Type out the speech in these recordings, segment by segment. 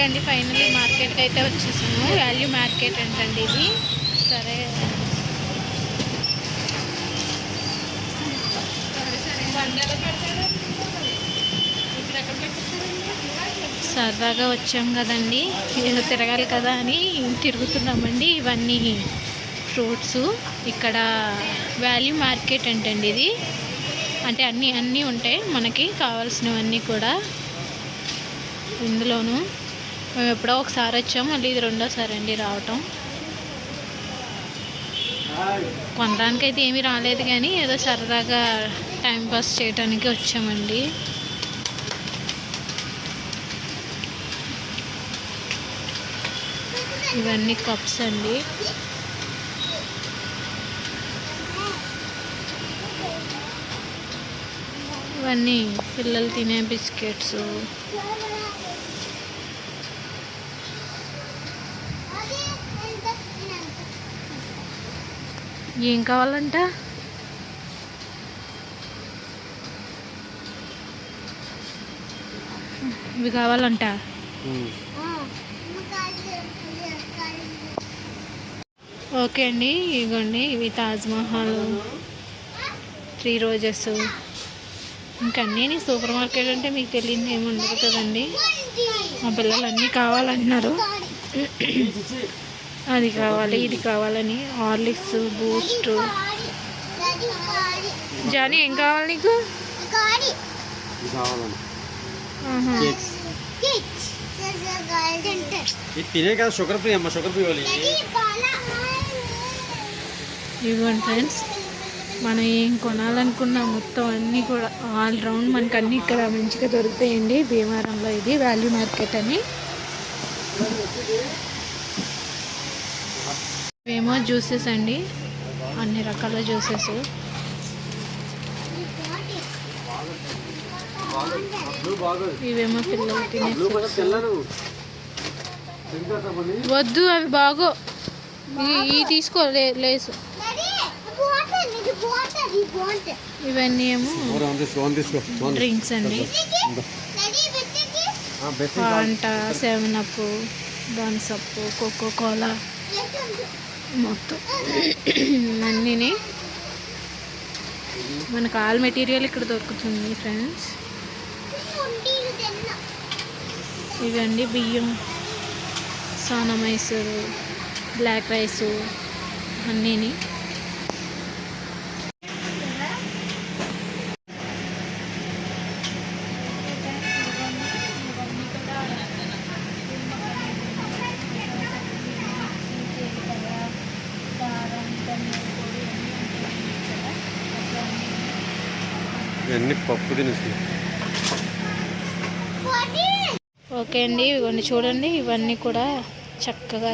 Okay అండి finally మార్కెట్కి అయితే వచ్చేసాము వాల్యూ మార్కెట్ అంటండి ఇది. సరే. సరదాగా వచ్చాం కదండి. ఏదో తిరగాలి కదా అని తిరుగుతున్నామండి. ఇవన్నీ ఫ్రూట్స్ ఇక్కడ వాల్యూ మార్కెట్ అంటండి ఇది. అంటే అన్నీ అన్నీ ఉంటాయి మనకి కావాల్సినవన్నీ కూడా. ఇందులోనూ మేము ఎప్పుడో ఒకసారి వచ్చాం మళ్ళీ ఇది రెండోసారి అండి రావటం. కొనడానికి అయితే ఏమీ రాలేదు కానీ ఏదో సరదాగా టైంపాస్ చేయడానికి వచ్చామండి. ఇవన్నీ కప్స్ అండి. ఇవన్నీ పిల్లలు తినే బిస్కెట్స్. ఏం కావాలంట? ఇవి కావాలంట. ఓకే అండి ఇగోండి ఇవి తాజ్మహల్ త్రీ రోజెస్. ఇంకా అన్నీ సూపర్ మార్కెట్ అంటే మీకు తెలియదు ఏమి ఉండదు కదండి. మా పిల్లలు అన్నీ కావాలంటున్నారు. అది కావాలి ఇది కావాలని హార్లిక్స్ బూస్ట్. జానీ ఏం కావాలి నీకు? తినే కదా షుగర్ ఫ్రీ అమ్మ షుగర్ ఫ్రీ వాళ్ళు ఇదిగోండి ఫ్రెండ్స్ మనం ఏం కొనాలనుకున్నా మొత్తం అన్నీ కూడా ఆల్ రౌండ్ మనకు అన్నీ ఇక్కడ మంచిగా దొరుకుతాయండి. భీమవరంలో ఇది వాల్యూ మార్కెట్ అని. ఇవేమో జ్యూసెస్ అండి. అన్ని రకాల జ్యూసెస్. ఇవేమో పిల్లలు తినే వద్దు అవి బాగో. ఈ తీసుకో లేసు. ఇవన్నీ ఏమో డ్రింక్స్ అండి. Fanta Seven Up Thums Up Coca Cola. మొత్తం. అన్నీని మనకు ఆల్ మెటీరియల్ ఇక్కడ దొరుకుతుంది ఫ్రెండ్స్ ఇవండి బియ్యం సోనా మైసూరు బ్లాక్ రైసు అన్నీని. ఇవన్నీ పప్పు తినేసి. ఓకే అండి ఇవన్నీ చూడండి. ఇవన్నీ కూడా చక్కగా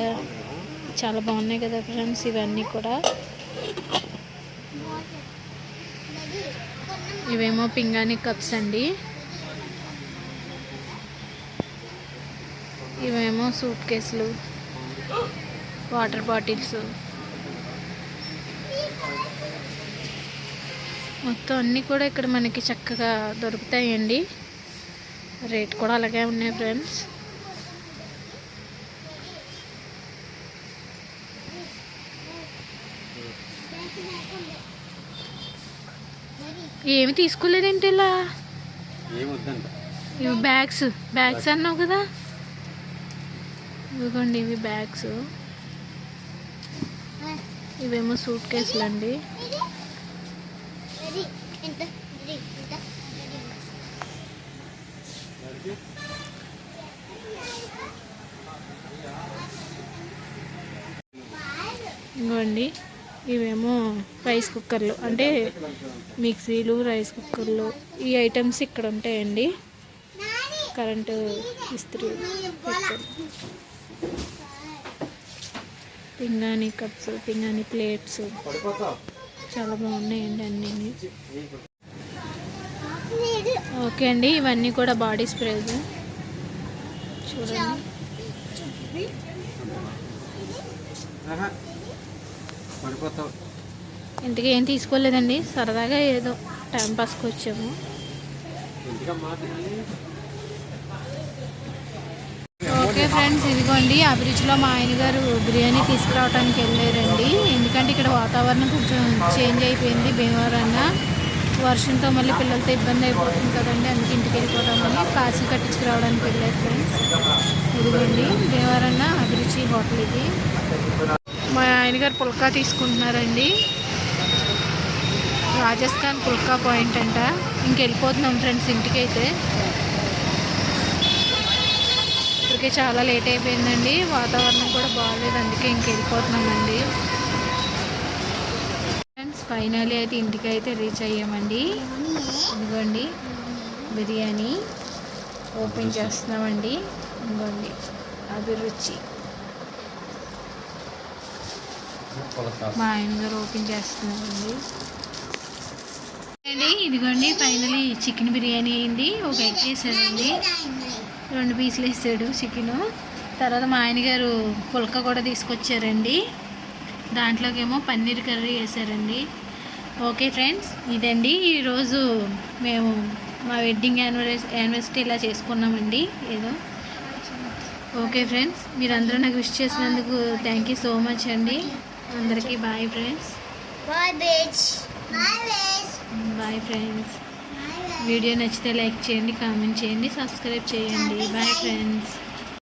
చాలా బాగున్నాయి కదా ఫ్రెండ్స్ ఇవన్నీ కూడా. ఇవేమో పింగాణి కప్స్ అండి. ఇవేమో సూట్ కేసులు వాటర్ బాటిల్స్. మొత్తం అన్నీ కూడా ఇక్కడ మనకి చక్కగా దొరుకుతాయండి. రేట్ కూడా అలాగే ఉన్నాయి ఫ్రెండ్స్. ఏమి తీసుకోలేదేంటి ఇలా? ఇవి బ్యాగ్స్ బ్యాగ్స్ అన్నావు కదా? ఇదిగోండి ఇవి బ్యాగ్స్. ఇవేమో సూట్ కేసులు అండి ఇదిగోండి ఇవేమో రైస్ కుక్కర్లు అంటే మిక్సీలు రైస్ కుక్కర్లు ఈ ఐటమ్స్ ఇక్కడ ఉంటాయండి. కరెంటు ఇస్త్రీ. పింగాణి కప్స్ పింగాణి ప్లేట్స్. చాలా బాగున్నాయండి అన్నీ. ఓకే అండి ఇవన్నీ కూడా బాడీ స్ప్రేస్ చూడండి. ఇంతకీ ఏం తీసుకోలేదండి సరదాగా ఏదో టైం పాస్కి వచ్చాము. ఓకే ఫ్రెండ్స్ ఇదిగోండి అభిరుచిలో మా ఆయన గారు బిర్యానీ తీసుకురావడానికి వెళ్ళారండి. ఎందుకంటే ఇక్కడ వాతావరణం కొంచెం చేంజ్ అయిపోయింది భీమవరాన్న వర్షంతో మళ్ళీ పిల్లలతో ఇబ్బంది అయిపోతుంది కదండి అందుకే ఇంటికి వెళ్ళిపోతామని పార్సిల్ కట్టించుకురావడానికి వెళ్ళారు ఫ్రెండ్స్. ఇదిగోండి భీమవరన్న అభిరుచి హోటల్ ఇది. మా ఆయన గారు పుల్కా తీసుకుంటున్నారండి. రాజస్థాన్ పుల్కా పాయింట్ అంట. ఇంకెళ్ళిపోతున్నాం ఫ్రెండ్స్ ఇంటికైతే. ఇప్పటికే చాలా లేట్ అయిపోయిందండి. వాతావరణం కూడా బాగాలేదు అందుకే ఇంకెళ్ళిపోతున్నామండి ఫ్రెండ్స్ ఫైనల్లీ అయితే ఇంటికి అయితే రీచ్ అయ్యామండి. ఇదిగోండి బిర్యానీ ఓపెన్ చేస్తున్నామండి. ఇదిగోండి అభిరుచి మా ఆయన గారు ఓపెన్ చేస్తున్నామండి అండి ఇదిగోండి ఫైనలీ చికెన్ బిర్యానీ అయింది. ఒక ఎగ్ వేసాడండి రెండు పీసులు వేసాడు చికెన్. తర్వాత మా ఆయన గారు పుల్క కూడా తీసుకొచ్చారండి. దాంట్లోకేమో పన్నీర్ కర్రీ వేసారండి. ఓకే ఫ్రెండ్స్ ఇదండి. ఈరోజు మేము మా వెడ్డింగ్ యానివర్సరీ యానివర్సరీ ఇలా చేసుకున్నామండి. ఏదో. ఓకే ఫ్రెండ్స్ మీరందరూ నాకు విష్ చేసినందుకు థ్యాంక్ యూ సో మచ్ అండి. అందరికీ bye friends. Bye friends. Video నచ్చితే లైక్ చేయండి కామెంట్ చేయండి సబ్స్క్రైబ్ చేయండి. Bye friends